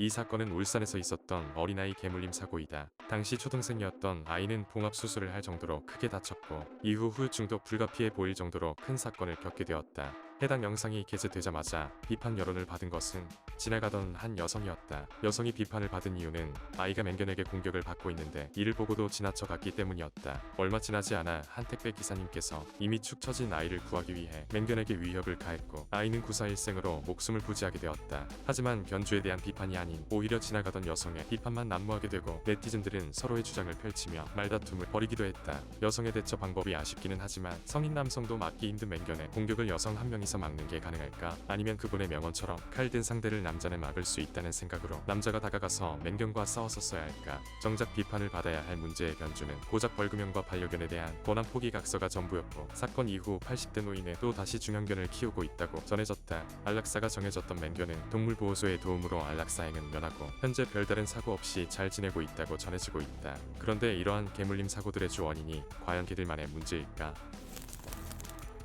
이 사건은 울산에서 있었던 어린아이 개물림 사고이다. 당시 초등생이었던 아이는 봉합 수술을 할 정도로 크게 다쳤고 이후 후유증도 불가피해 보일 정도로 큰 사건을 겪게 되었다. 해당 영상이 게재되자마자 비판 여론을 받은 것은 지나가던 한 여성이었다. 여성이 비판을 받은 이유는 아이가 맹견에게 공격을 받고 있는데 이를 보고도 지나쳐 갔기 때문이었다. 얼마 지나지 않아 한 택배 기사님께서 이미 축 처진 아이를 구하기 위해 맹견에게 위협을 가했고 아이는 구사일생으로 목숨을 부지하게 되었다. 하지만 견주에 대한 비판이 아닌 오히려 지나가던 여성의 비판만 난무하게 되고 네티즌들은 서로의 주장을 펼치며 말다툼을 벌이기도 했다. 여성의 대처 방법이 아쉽기는 하지만 성인 남성도 막기 힘든 맹견에 공격을 여성 한 명이서 막는 게 가능할까? 아니면 그분의 명언처럼 칼 든 상대를 남자는 막을 수 있다는 생각으로 남자가 다가가서 맹견과 싸웠었어야 할까? 정작 비판을 받아야 할 문제의 견주는 고작 벌금형과 반려견에 대한 권한 포기 각서가 전부였고 사건 이후 80대 노인은 또 다시 중형견을 키우고 있다고 전해졌다. 안락사가 정해졌던 맹견은 동물보호소의 도움으로 안락사행 은 면하고 현재 별다른 사고 없이 잘 지내고 있다고 전해지고 있다. 그런데 이러한 개물림 사고들의 주 원인이 과연 개들만의 문제일까?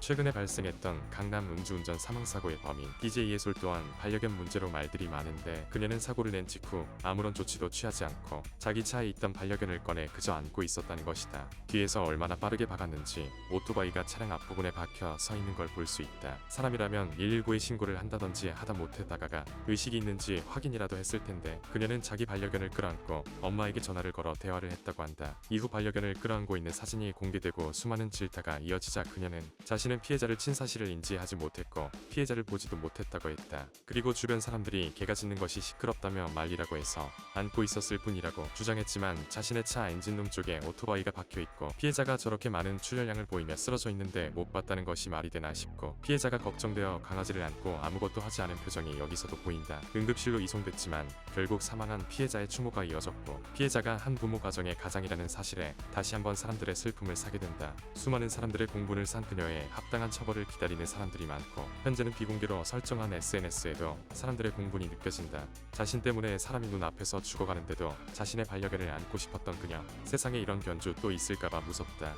최근에 발생했던 강남 음주운전 사망사고의 범인 DJ 예솔 또한 반려견 문제로 말들이 많은데 그녀는 사고를 낸 직후 아무런 조치도 취하지 않고 자기 차에 있던 반려견을 꺼내 그저 안고 있었다는 것이다. 뒤에서 얼마나 빠르게 박았는지 오토바이가 차량 앞부분에 박혀 서 있는 걸 볼 수 있다. 사람이라면 119에 신고를 한다든지 하다 못했다가가 의식이 있는지 확인이라도 했을 텐데 그녀는 자기 반려견을 끌어안고 엄마에게 전화를 걸어 대화를 했다고 한다. 이후 반려견을 끌어안고 있는 사진이 공개되고 수많은 질타가 이어지자 그녀는 자신 은 피해자를 친 사실을 인지하지 못했고 피해자를 보지도 못했다고 했다. 그리고 주변 사람들이 개가 짖는 것이 시끄럽다며 말리라고 해서 안고 있었을 뿐이라고 주장했지만 자신의 차 엔진룸 쪽에 오토바이가 박혀 있고 피해자가 저렇게 많은 출혈량을 보이며 쓰러져 있는데 못 봤다는 것이 말이 되나 싶고 피해자가 걱정되어 강아지를 안고 아무것도 하지 않은 표정이 여기서도 보인다. 응급실로 이송됐지만 결국 사망한 피해자의 추모가 이어졌고 피해자가 한 부모 가정의 가장이라는 사실에 다시 한번 사람들의 슬픔을 사게 된다. 수많은 사람들의 공분을 산 그녀의 합 당한 처벌을 기다리는 사람들이 많고 현재는 비공개로 설정한 SNS에도 사람들의 공분이 느껴진다. 자신 때문에 사람이 눈앞에서 죽어가는데도 자신의 반려견을 안고 싶었던 그녀. 세상에 이런 견주 또 있을까봐 무섭다.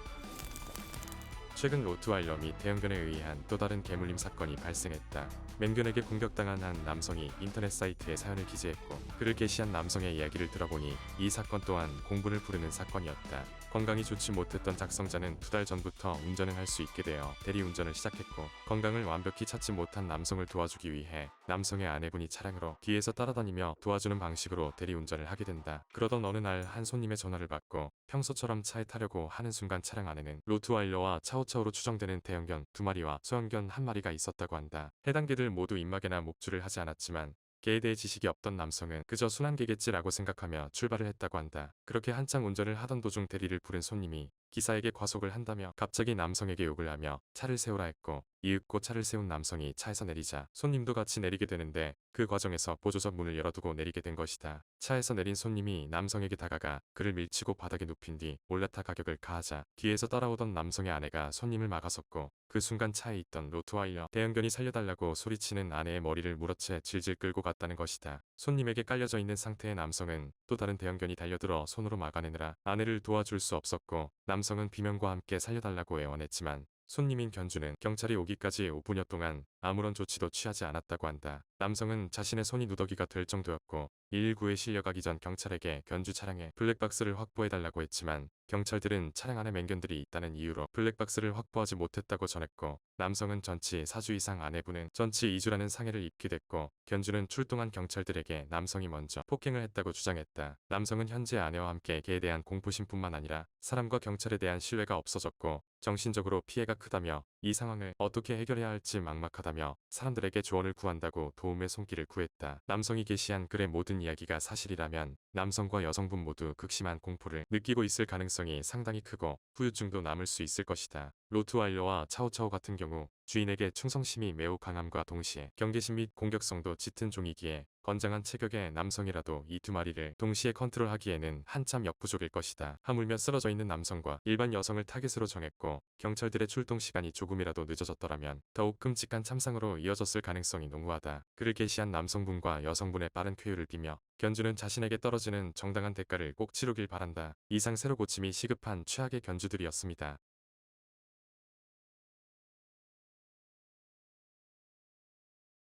최근 로트와일러 및 대형견에 의한 또 다른 개물림 사건이 발생했다. 맹견에게 공격당한 한 남성이 인터넷 사이트에 사연을 기재했고 그를 게시한 남성의 이야기를 들어보니 이 사건 또한 공분을 부르는 사건이었다. 건강이 좋지 못했던 작성자는 두 달 전부터 운전을 할 수 있게 되어 대리운전을 시작했고 건강을 완벽히 찾지 못한 남성을 도와주기 위해 남성의 아내분이 차량으로 뒤에서 따라다니며 도와주는 방식으로 대리운전을 하게 된다. 그러던 어느 날 한 손님의 전화를 받고 평소처럼 차에 타려고 하는 순간 차량 안에는 로트와일러와 차오차오로 추정되는 대형견 두 마리와 소형견 한 마리가 있었다고 한다. 해당 개들 모두 입막에나 목줄을 하지 않았지만 개에 대해 지식이 없던 남성은 그저 순환개겠지라고 생각하며 출발을 했다고 한다. 그렇게 한창 운전을 하던 도중 대리를 부른 손님이 기사에게 과속을 한다며 갑자기 남성에게 욕을 하며 차를 세우라 했고 이윽고 차를 세운 남성이 차에서 내리자 손님도 같이 내리게 되는데 그 과정에서 보조석 문을 열어두고 내리게 된 것이다. 차에서 내린 손님이 남성에게 다가가 그를 밀치고 바닥에 눕힌 뒤 올라타 가격을 가하자 뒤에서 따라오던 남성의 아내가 손님을 막아섰고 그 순간 차에 있던 로트와일러 대형견이 살려달라고 소리치는 아내의 머리를 물어채 질질 끌고 갔다는 것이다. 손님에게 깔려져 있는 상태의 남성은 또 다른 대형견이 달려들어 손으로 막아내느라 아내를 도와줄 수 없었고 남성은 비명과 함께 살려달라고 애원했지만 손님인 견주는 경찰이 오기까지 5분여 동안 아무런 조치도 취하지 않았다고 한다. 남성은 자신의 손이 누더기가 될 정도였고 119에 실려가기 전 경찰에게 견주 차량에 블랙박스를 확보해달라고 했지만 경찰들은 차량 안에 맹견들이 있다는 이유로 블랙박스를 확보하지 못했다고 전했고 남성은 전치 4주 이상 아내분은 전치 2주라는 상해를 입게 됐고 견주는 출동한 경찰들에게 남성이 먼저 폭행을 했다고 주장했다. 남성은 현재 아내와 함께 개에 대한 공포심뿐만 아니라 사람과 경찰에 대한 신뢰가 없어졌고 정신적으로 피해가 크다며 이 상황을 어떻게 해결해야 할지 막막하다며 사람들에게 조언을 구한다고 도움의 손길을 구했다. 남성이 게시한 글의 모든 이야기가 사실이라면 남성과 여성분 모두 극심한 공포를 느끼고 있을 가능성이 상당히 크고 후유증도 남을 수 있을 것이다. 로트와일러와 차오차오 같은 경우 주인에게 충성심이 매우 강함과 동시에 경계심 및 공격성도 짙은 종이기에 건장한 체격의 남성이라도 이 두 마리를 동시에 컨트롤하기에는 한참 역부족일 것이다. 하물며 쓰러져 있는 남성과 일반 여성을 타겟으로 정했고 경찰들의 출동 시간이 조금이라도 늦어졌더라면 더욱 끔찍한 참상으로 이어졌을 가능성이 농후하다. 그를 게시한 남성분과 여성분의 빠른 쾌유를 비며 견주는 자신에게 떨어지는 정당한 대가를 꼭 치르길 바란다. 이상 새로 고침이 시급한 최악의 견주들이었습니다.